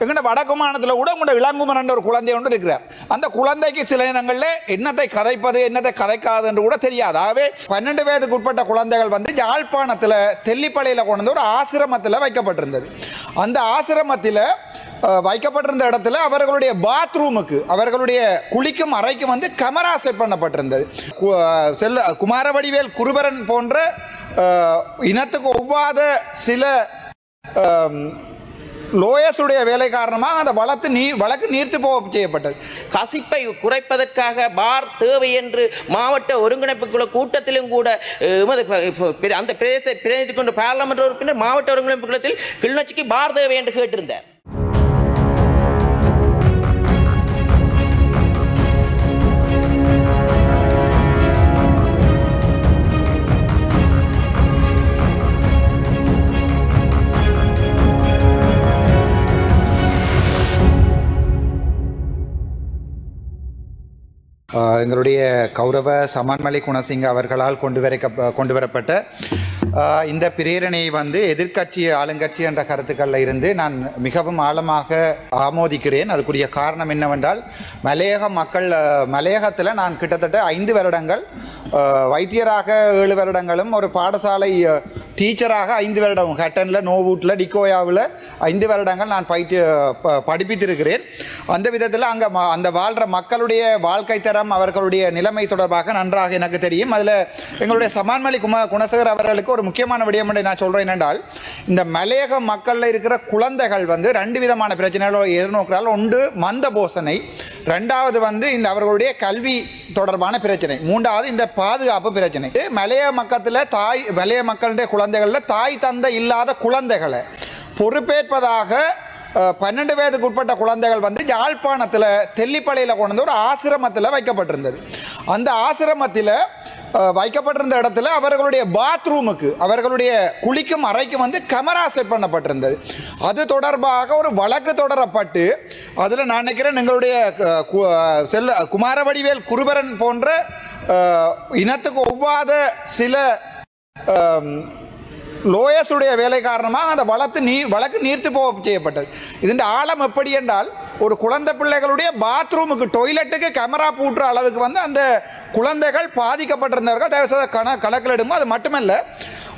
எங்கள்ட வடக்குமானத்தில் கூட உங்களோட இளங்குமரன் ஒரு குழந்தை ஒன்று இருக்கிறார். அந்த குழந்தைக்கு சில நேரங்களில் என்னத்தை கதைப்பது என்னத்தை கதைக்காது என்று கூட தெரியாது. ஆகவே பன்னெண்டு வயதுக்கு உட்பட்ட குழந்தைகள் வந்து யாழ்ப்பாணத்தில் தெல்லிப்பளையில் கொண்டு வந்து ஒரு ஆசிரமத்தில் வைக்கப்பட்டிருந்தது. அந்த ஆசிரமத்தில் வைக்கப்பட்டிருந்த இடத்துல அவர்களுடைய பாத்ரூமுக்கு அவர்களுடைய குளிக்கும் அறைக்கு வந்து கமரா செட் பண்ணப்பட்டிருந்தது. கு- செல்ல குமாரவடிவேல் குருபரன் போன்ற இனத்துக்கு ஒவ்வாத சில லோயஸுடைய வேலை காரணமாக அந்த வழக்கு நீ வழக்கு நீர்த்து போக செய்யப்பட்டது. கசிப்பை குறைப்பதற்காக பார் தேவை என்று மாவட்ட ஒருங்கிணைப்பு குழு கூட்டத்திலும் கூட அந்த பிரதேசத்தை பிரதிநிதி கொண்டு பாராளுமன்ற உறுப்பினர் மாவட்ட ஒருங்கிணைப்பு குழுத்தில் கிளிநொச்சிக்கு பார் தேவை என்று கேட்டிருந்தார். எங்களுடைய கௌரவ சமன்மலை குணசிங்க அவர்களால் கொண்டு வரைக்க கொண்டு வரப்பட்ட இந்த பிரேரணையை வந்து எதிர்க்கட்சி ஆளுங்கட்சி என்ற கருத்துக்களில் இருந்து நான் மிகவும் ஆழமாக ஆமோதிக்கிறேன். அதுக்குரிய காரணம் என்னவென்றால் மலையக மக்கள் மலையகத்தில் நான் கிட்டத்தட்ட ஐந்து வருடங்கள் வைத்தியராக ஏழு வருடங்களும் ஒரு பாடசாலை டீச்சராக ஐந்து வருடம் ஹட்டனில் நோவூட்டில் டிக்கோயாவில் ஐந்து வருடங்கள் நான் பயிற்சி ப- படிப்பித்திருக்கிறேன். அந்த விதத்தில் அங்கே அந்த வாழ்கிற மக்களுடைய வாழ்க்கை தரம் அவர்களுடைய நிலைமை தொடர்பாக நன்றாக எனக்கு தெரியும். அதில் எங்களுடைய சமான்மலி கும குணசேகர் அவர்களுக்கு ஒரு முக்கியமான விடயம் என்று நான் சொல்கிறேன் என்றால் இந்த மலையக மக்களில் இருக்கிற குழந்தைகள் வந்து ரெண்டு விதமான பிரச்சனைகளை எதிர்நோக்கிறால் ஒன்று மந்த போசனை ரெண்டாவது வந்து இந்த அவர்களுடைய கல்வி தொடர்பான பிரச்சனை. மூன்றாவது இந்த பாதுகாப்பு பிரச்சனை. மலைய மக்கத்தில் தாய் மலைய மக்களுடைய குழந்தைகளில் தாய் தந்தை இல்லாத குழந்தைகளை பொறுப்பேற்பதாக பன்னெண்டு வயதுக்கு உட்பட்ட குழந்தைகள் வந்து யாழ்ப்பாணத்தில் தெல்லிப்பளையில் கொண்டு வந்து ஒரு ஆசிரமத்தில் வைக்கப்பட்டிருந்தது. அந்த ஆசிரமத்தில் வைக்கப்பட்டிருந்த இடத்துல அவர்களுடைய பாத்ரூமுக்கு அவர்களுடைய குளிக்கும் அறைக்கு வந்து கமரா செட் பண்ணப்பட்டிருந்தது. அது தொடர்பாக ஒரு வழக்கு தொடரப்பட்டு அதில் நான் நினைக்கிறேன் எங்களுடைய செல்ல குமாரவடிவேல் குருபரன் போன்ற இனத்துக்கு ஒவ்வாத சில லோயஸுடைய வேலை காரணமாக அந்த வழக்கு நீ வழக்கு நீர்த்து போக செய்யப்பட்டது. இதன் ஆழம் எப்படி என்றால் ஒரு குழந்தை பிள்ளைகளுடைய பாத்ரூமுக்கு டொய்லெட்டுக்கு கேமரா பூட்டுற அளவுக்கு வந்து அந்த குழந்தைகள் பாதிக்கப்பட்டிருந்தவர்கள். தயவுசெய்து கண கணக்கில் எடுமோ அது மட்டுமல்ல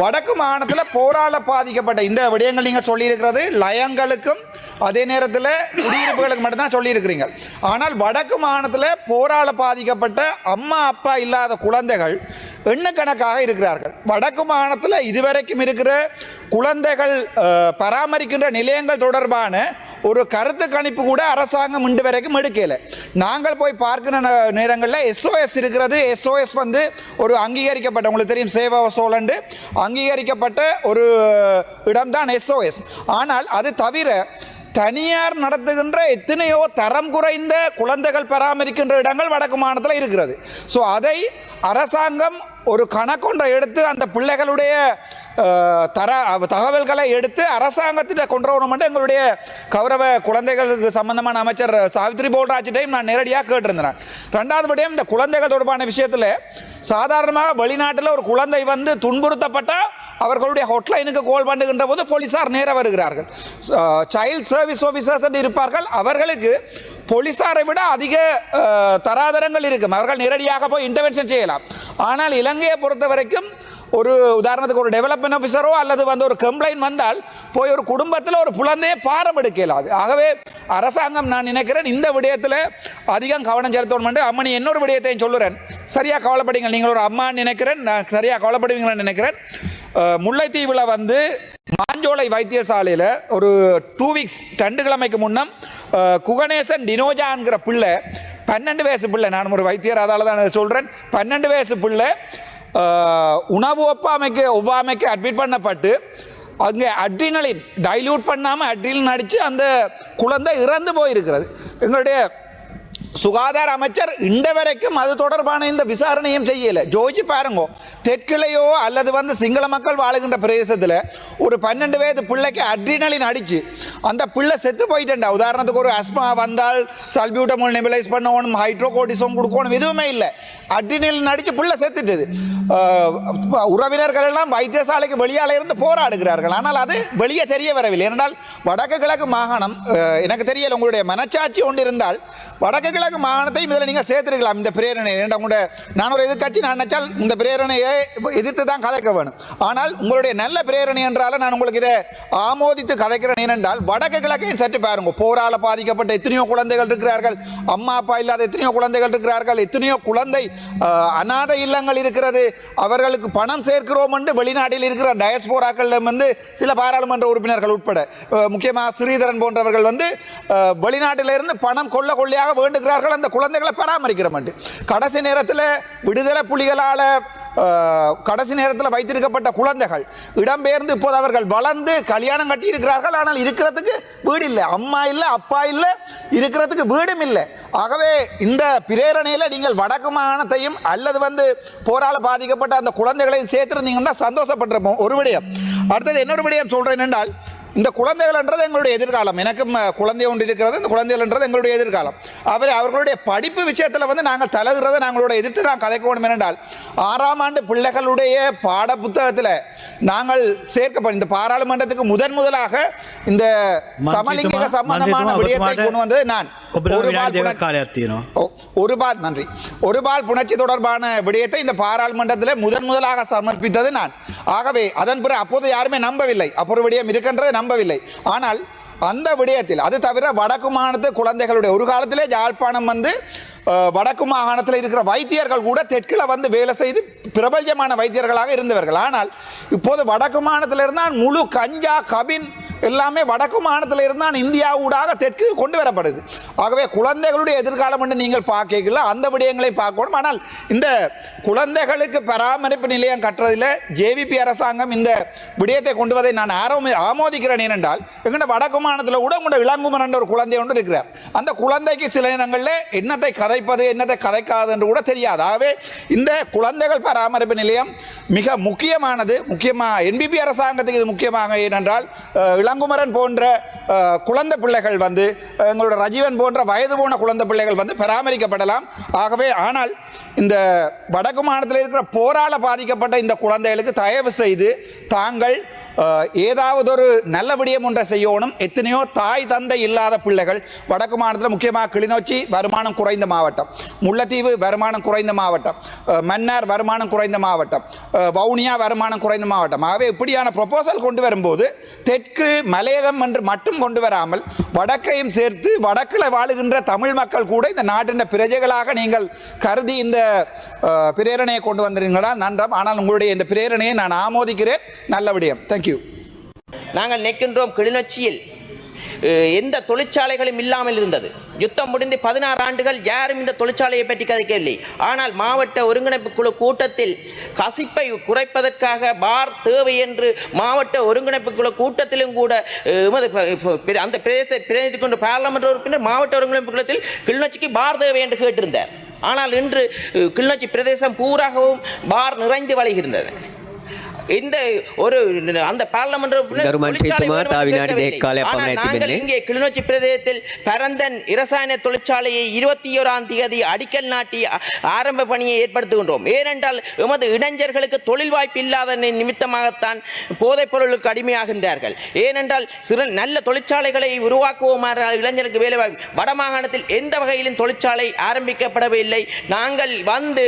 வடக்கு மாகாணத்தில் போரால பாதிக்கப்பட்ட இந்த விடயங்கள் நீங்கள் சொல்லியிருக்கிறது லயங்களுக்கும் அதே நேரத்தில் குடியிருப்புகளுக்கு மட்டும்தான் சொல்லியிருக்கிறீங்க. ஆனால் வடக்கு மாகாணத்தில் போரால பாதிக்கப்பட்ட அம்மா அப்பா இல்லாத குழந்தைகள் எண்ணுக்கணக்காக இருக்கிறார்கள். வடக்கு மாகாணத்தில் இதுவரைக்கும் இருக்கிற குழந்தைகள் பராமரிக்கின்ற நிலையங்கள் தொடர்பான ஒரு கருத்து கணிப்பு கூட அரசாங்கம் இன்று வரைக்கும் எடுக்கல. நாங்கள் போய் பார்க்கிற நே- நேரங்களில் எஸ்ஓஎஸ் இருக்கிறது. எஸ்ஓஎஸ் வந்து ஒரு அங்கீகரிக்கப்பட்ட உங்களுக்கு தெரியும் சேவா சோழண்டு. அங்கீகரிக்கப்பட்ட ஒரு இடம்தான் எஸ்ஓஎஸ் ஆனால் அது தவிர தனியார் நடத்துகின்ற எத்தனையோ தரம் குறைந்த குழந்தைகள் பராமரிக்கின்ற இடங்கள் வடக்கு மாநிலத்தில் இருக்கிறது. ஸோ அதை அரசாங்கம் ஒரு கணக்கொன்றை எடுத்து அந்த பிள்ளைகளுடைய தர தகவல்களை எடுத்து அரசாங்கத்திட்ட கொண்டு வரணும் எங்களுடைய கௌரவ குழந்தைகளுக்கு சம்பந்தமான அமைச்சர் சாவித்ரி போல்ராஜிட்டையும் நான் நேரடியாக கேட்டிருந்தேன். ரெண்டாவது விடயம் இந்த குழந்தைகள் தொடர்பான விஷயத்தில் சாதாரணமாக வெளிநாட்டில் ஒரு குழந்தை வந்து துன்புறுத்தப்பட்டால் அவர்களுடைய ஹோட்லைனுக்கு கால் பண்ணுகின்ற போது போலீசார் நேர வருகிறார்கள். சைல்ட் சர்வீஸ் ஆஃபீஸர்ஸ் என்று இருப்பார்கள். அவர்களுக்கு போலீசாரை விட அதிக தராதரங்கள் இருக்கும். அவர்கள் நேரடியாக போய் இன்டர்வென்ஷன் செய்யலாம். ஆனால் இலங்கையை பொறுத்த வரைக்கும் ஒரு உதாரணத்துக்கு ஒரு டெவலப்மெண்ட் ஆஃபீஸரோ அல்லது வந்து ஒரு கம்ப்ளைண்ட் வந்தால் போய் ஒரு குடும்பத்தில் ஒரு குழந்தையை பாரம் எடுக்க இயலாது ஆகவே அரசாங்கம் நான் நினைக்கிறேன் இந்த விடயத்தில் அதிகம் கவனம் செலுத்தணும் என்று அம்மனி இன்னொரு விடயத்தையும் சொல்லுறேன். சரியாக கவலைப்படுங்கள் நீங்கள் ஒரு அம்மான்னு நினைக்கிறேன் நான் சரியாக கவலைப்படுவீங்கன்னு நினைக்கிறேன். முல்லைத்தீவில் வந்து மாஞ்சோலை வைத்தியசாலையில் ஒரு டூ வீக்ஸ் ரெண்டு கிழமைக்கு முன்னம் குகணேசன் டினோஜாங்கிற பிள்ளை பன்னெண்டு வயசு பிள்ளை நான் ஒரு வைத்தியர் அதால் தான் சொல்கிறேன் பன்னெண்டு வயசு பிள்ளை உணவு ஒப்பாமைக்கு ஒவ்வாமைக்கு அட்மிட் பண்ணப்பட்டு அங்கே அட்ரினலின் டைல்யூட் பண்ணாமல் அட்ரினலின் அடித்து அந்த குழந்தை இறந்து போயிருக்கிறது. எங்களுடைய சுகாதார அமைச்சர் இண்ட வரைக்கும் அது தொடர்பான இந்த விசாரணையும் செய்யலை. ஜோஜி பாருங்க தெற்கிளையோ அல்லது வந்து சிங்கள மக்கள் வாழுகின்ற பிரதேசத்தில் ஒரு பன்னெண்டு வயது பிள்ளைக்கு அட்ரினலின் அடித்து அந்த பிள்ளை செத்து போயிட்டேன்டா. உதாரணத்துக்கு ஒரு அஸ்மா வந்தால் சல்பியூட்டமோல் நெபிலைஸ் பண்ணணும் ஹைட்ரோகோட்டிசம் கொடுக்கணும் எதுவுமே இல்லை. அட்ரினலின் நடித்து பிள்ளை செத்துட்டுது. உறவினர்கள் எல்லாம் வைத்தியசாலைக்கு வெளியால இருந்து போராடுகிறார்கள். ஆனால் அது வெளியே தெரிய வரவில்லை. ஏனென்றால் வடக்கு கிழக்கு மாகாணம் எனக்கு தெரியல உங்களுடைய மனச்சாட்சி ஒன்று இருந்தால் வடக்கு கிழக்கு மாகாணத்தையும் இதில் நீங்கள் சேர்த்துருக்கலாம். இந்த பிரேரணை உங்களோட நான் ஒரு எதிர்க்கட்சி நான் நினைச்சால் இந்த பிரேரணையை எதிர்த்து தான் கதைக்க வேணும். ஆனால் உங்களுடைய நல்ல பிரேரணை என்றால நான் உங்களுக்கு இதை ஆமோதித்து கதைக்கிறேன். ஏனென்றால் வடக்கு கிழக்கையும் சற்று பாருங்க. போரால பாதிக்கப்பட்ட எத்தனையோ குழந்தைகள் இருக்கிறார்கள். அம்மா அப்பா இல்லாத எத்தனையோ குழந்தைகள் இருக்கிறார்கள். எத்தனையோ குழந்தை அநாத இல்லங்கள் இருக்கிறது. அவர்களுக்கு பணம் சேர்க்கிறோம் என்று வெளிநாட்டில் இருக்கிற டயஸ்போராக்களிடம் வந்து சில பாராளுமன்ற உறுப்பினர்கள் உட்பட முக்கியமாக ஸ்ரீதரன் போன்றவர்கள் வந்து வெளிநாட்டிலிருந்து பணம் கொள்ள கொள்ளையாக வேண்டுகிறார்கள். அந்த குழந்தைகளை பராமரிக்கிற மாட்டு கடைசி நேரத்தில் விடுதலை புலிகளால் கடைசி நேரத்தில் வைத்திருக்கப்பட்ட குழந்தைகள் இடம்பெயர்ந்து இப்போது அவர்கள் வளர்ந்து கல்யாணம் கட்டி இருக்கிறார்கள் ஆனால் இருக்கிறதுக்கு வீடு இல்லை. அம்மா இல்லை அப்பா இல்லை இருக்கிறதுக்கு வீடும் இல்லை. ஆகவே இந்த பிரேரணையில் நீங்கள் வடக்கு மாகாணத்தையும் அல்லது வந்து போரால் பாதிக்கப்பட்ட அந்த குழந்தைகளையும் சேர்த்துருந்தீங்கன்னா சந்தோஷப்பட்டிருப்போம். ஒரு விடயம். அடுத்தது இன்னொரு விடயம் சொல்கிறேன் என்றால் இந்த குழந்தைகள்ன்றது எங்களுடைய எதிர்காலம். எனக்கும் குழந்தை ஒன்று இருக்கிறது. இந்த குழந்தைகள்ன்றது எங்களுடைய எதிர்காலம். அவர் அவர்களுடைய படிப்பு விஷயத்தில் வந்து நாங்கள் தலகிறதை நாங்களோட எதிர்த்து நான் கதைக்க வேண்டும் என்றால் ஆறாம் ஆண்டு பிள்ளைகளுடைய பாட புத்தகத்தில் நாங்கள் சேர்க்கப்படும் இந்த பாராளுமன்றத்துக்கு முதன் முதலாக இந்த சமலிங்க சம்பந்தமான விடயத்தை கொண்டு வந்தது நான். ஒரு பால் நன்றி. ஒருபால் புணர்ச்சி தொடர்பான விடயத்தை இந்த பாராளுமன்றத்தில் முதன் முதலாக சமர்ப்பித்தது நான். ஆகவே அதன் பிறகு அப்போது யாருமே நம்பவில்லை. அப்புறம் விடயம் இருக்கின்றது நம்பவில்லை. ஆனால் அந்த விடயத்தில் அது தவிர வடக்கு மாகாணத்து குழந்தைகளுடைய ஒரு காலத்திலே யாழ்ப்பாணம் வந்து வடக்கு மாகாணத்தில் இருக்கிற வைத்தியர்கள் கூட தெற்கில் வந்து வேலை செய்து பிரபல்யமான வைத்தியர்களாக இருந்தவர்கள். ஆனால் இப்போது வடக்கு மாகாணத்தில் இருந்தால் முழு கஞ்சா கபின் எல்லாமே வடக்கு மாநிலத்தில் இருந்தால் இந்தியா ஊடாக தெற்கு கொண்டு வரப்படுது. ஆகவே குழந்தைகளுடைய எதிர்காலம் என்று நீங்கள் பார்க்கல அந்த விடயங்களை பார்க்கணும். ஆனால் இந்த குழந்தைகளுக்கு பராமரிப்பு நிலையம் கட்டுறதில் ஜேவிபி அரசாங்கம் இந்த விடயத்தை கொண்டு வதை நான் ஆரோமி ஆமோதிக்கிறேன். ஏனென்றால் எங்கள்ட வடக்கு மாநிலத்தில் கூட உங்களோட இளங்குமரன் என்ற ஒரு குழந்தை ஒன்று இருக்கிறார். அந்த குழந்தைக்கு சில நேரங்களில் என்னத்தை கதைப்பது என்னத்தை கதைக்காது என்று கூட தெரியாது. ஆகவே இந்த குழந்தைகள் பராமரிப்பு நிலையம் மிக முக்கியமானது. முக்கியமாக என்பிபி அரசாங்கத்துக்கு இது முக்கியமாக. ஏனென்றால் இளங்குமரன் போன்ற குழந்தை பிள்ளைகள் வந்து எங்களோட ரஜீவன் போன்ற வயது போன குழந்தை பிள்ளைகள் வந்து பராமரிக்கப்படலாம். ஆகவே ஆனால் இந்த வடக்கு மாநிலத்தில் இருக்கிற போரால் பாதிக்கப்பட்ட இந்த குழந்தைகளுக்கு தயவு செய்து தாங்கள் ஏதாவது ஒரு நல்ல விடயம் ஒன்றை செய்யணும். எத்தனையோ தாய் தந்தை இல்லாத பிள்ளைகள் வடக்கு மாநிலத்தில் முக்கியமாக கிளிநொச்சி வருமானம் குறைந்த மாவட்டம். முல்லைத்தீவு வருமானம் குறைந்த மாவட்டம். மன்னார் வருமானம் குறைந்த மாவட்டம். வவுனியா வருமானம் குறைந்த மாவட்டம். ஆகவே இப்படியான ப்ரொபோசல் கொண்டு வரும்போது தெற்கு மலையகம் என்று மட்டும் கொண்டு வராமல் வடக்கையும் சேர்த்து வடக்கில் வாழுகின்ற தமிழ் மக்கள் கூட இந்த நாட்டின் பிரஜைகளாக நீங்கள் கருதி இந்த பிரேரணையை கொண்டு வந்திருங்களா நன்றாம் ஆனால் உங்களுடைய இந்த பிரேரணையை நான் ஆமோதிக்கிறேன். நல்ல விடயம். தேங்க்யூ நாங்கள் நிற்கின்றோம் கிளிநொச்சியில். எந்த தொழிற்சாலைகளும் இல்லாமல் இருந்தது. யுத்தம் முடிந்து பதினாறு ஆண்டுகள் யாரும் இந்த தொழிற்சாலையை பற்றி கதைக்கவில்லை. ஆனால் மாவட்ட ஒருங்கிணைப்பு குழு கூட்டத்தில் கசிப்பை குறைப்பதற்காக பார் தேவை என்று மாவட்ட ஒருங்கிணைப்பு குழு கூட்டத்திலும் கூட அந்த பிரதேசத்தை பிரதிநிதி கொண்டு பாராளுமன்ற உறுப்பினர் மாவட்ட ஒருங்கிணைப்பு குழுத்தில் கிளிநொச்சிக்கு பார் தேவை என்று கேட்டிருந்தார். ஆனால் இன்று கிளிநொச்சி பிரதேசம் பூராகவும் பார் நிறைந்து வழிகின்றது இந்த ஒரு அந்த பாராளுமன்ற நாங்கள் இங்கே கிளிநொச்சி பிரதேசத்தில் பரந்தன் இரசாயன தொழிற்சாலையை இருபத்தி ஓராம் தேதி அடிக்கல் நாட்டி ஆரம்ப பணியை ஏற்படுத்துகின்றோம். ஏனென்றால் எமது இளைஞர்களுக்கு தொழில் வாய்ப்பு இல்லாத நிமித்தமாகத்தான் போதைப் பொருளுக்கு அடிமையாகின்றார்கள். ஏனென்றால் சிறு நல்ல தொழிற்சாலைகளை உருவாக்குவோமாறு இளைஞருக்கு வேலை வாய்ப்பு. வடமாகாணத்தில் எந்த வகையிலும் தொழிற்சாலை ஆரம்பிக்கப்படவில்லை நாங்கள் வந்து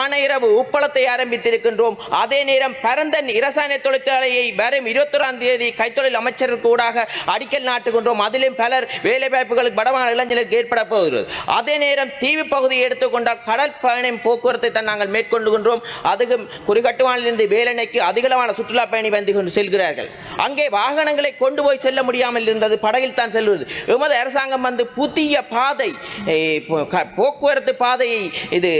ஆணையரவு உப்பளத்தை ஆரம்பித்திருக்கின்றோம். அதே நேரம் பரந்தன் இரசாயன தொழிற்சாலையை வரும் இருபத்தொராம் தேதி கைத்தொழில் அமைச்சருக்கு ஊடாக அடிக்கல் நாட்டுகின்றோம். அதிலும் பலர் வேலை வாய்ப்புகளுக்கு இளைஞர்களுக்கு ஏற்பட போகிறது. அதே நேரம் தீவு பகுதியை எடுத்துக்கொண்டால் கடல் பயணம் போக்குவரத்தை தான் நாங்கள் மேற்கொள்ளுகின்றோம் அதுவும் குறிகட்டுவானிலிருந்து வேலனைக்கு அதிகளவான சுற்றுலா பயணி வந்து கொண்டு செல்கிறார்கள். அங்கே வாகனங்களை கொண்டு போய் செல்ல முடியாமல் இருந்தது. படகில் தான் செல்வது. எமது அரசாங்கம் வந்து புதிய பாதை க- போக்குவரத்து பாதையை இது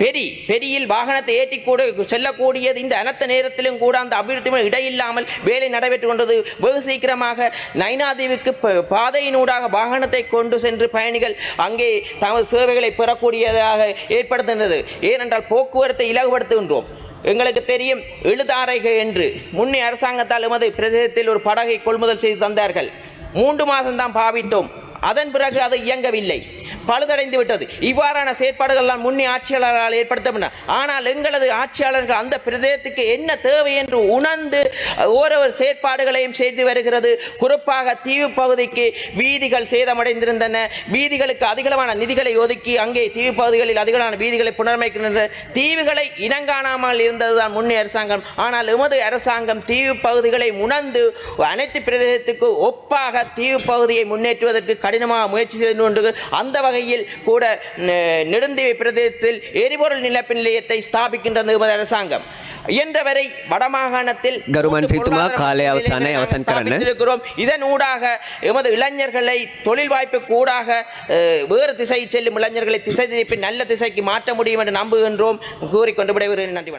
பெரி பெரியில் வாகனத்தை ஏற்றிக்கூட செல்லக்கூடியது இந்த அனத்த நேரத்திலும் கூட அந்த அபிவிருத்தி இடையில்லாமல் வேலை நடைபெற்று கொண்டது. வெகு சீக்கிரமாக நைனாதீவுக்கு பாதையினூடாக வாகனத்தை கொண்டு சென்று பயணிகள் அங்கே தமது சேவைகளை பெறக்கூடியதாக ஏற்படுத்துகின்றது. ஏனென்றால் போக்குவரத்தை இலகுபடுத்துகின்றோம். எங்களுக்கு தெரியும் எழுதாரைகள் என்று முன்னே அரசாங்கத்தால் எமது பிரதேசத்தில் ஒரு படகை கொள்முதல் செய்து தந்தார்கள். மூன்று மாதம்தான் பாவித்தோம். அதன் பிறகு அது இயங்கவில்லை. பழுதடைந்து விட்டது. இவ்வாறான செயற்பாடுகள்லாம் முன்னே ஆட்சியாளர்களால் ஏற்படுத்தப்பட்டன. ஆனால் எங்களது ஆட்சியாளர்கள் அந்த பிரதேசத்துக்கு என்ன தேவை என்று உணர்ந்து ஓரொரு செயற்பாடுகளையும் செய்து வருகிறது. குறிப்பாக தீவு பகுதிக்கு வீதிகள் சேதமடைந்திருந்தன. வீதிகளுக்கு அதிகளவான நிதிகளை ஒதுக்கி அங்கே தீவு பகுதிகளில் அதிகளவான வீதிகளை புனரமைக்கின்றன தீவுகளை இனங்காணாமல் இருந்ததுதான் முன்னே அரசாங்கம். ஆனால் எமது அரசாங்கம் தீவு பகுதிகளை உணர்ந்து அனைத்து பிரதேசத்துக்கு ஒப்பாக தீவு பகுதியை முன்னேற்றுவதற்கு கடினமாக முயற்சி செய்து கொண்டு அந்த வகையில் கூட நெடுந்தீவு பிரதேசத்தில் எரிபொருள் நிலப்பு நிலையத்தை ஸ்தாபிக்கின்ற நிபுணர் அரசாங்கம். இயன்றவரை வடமாகாணத்தில் இதன் ஊடாக எமது இளைஞர்களை தொழில் வாய்ப்பு கூடாக வேறு திசை செல்லும் இளைஞர்களை திசை திருப்பி நல்ல திசைக்கு மாற்ற முடியும் என்று நம்புகின்றோம். கூறிக்கொண்டு விடைபெறுகிறேன். நன்றி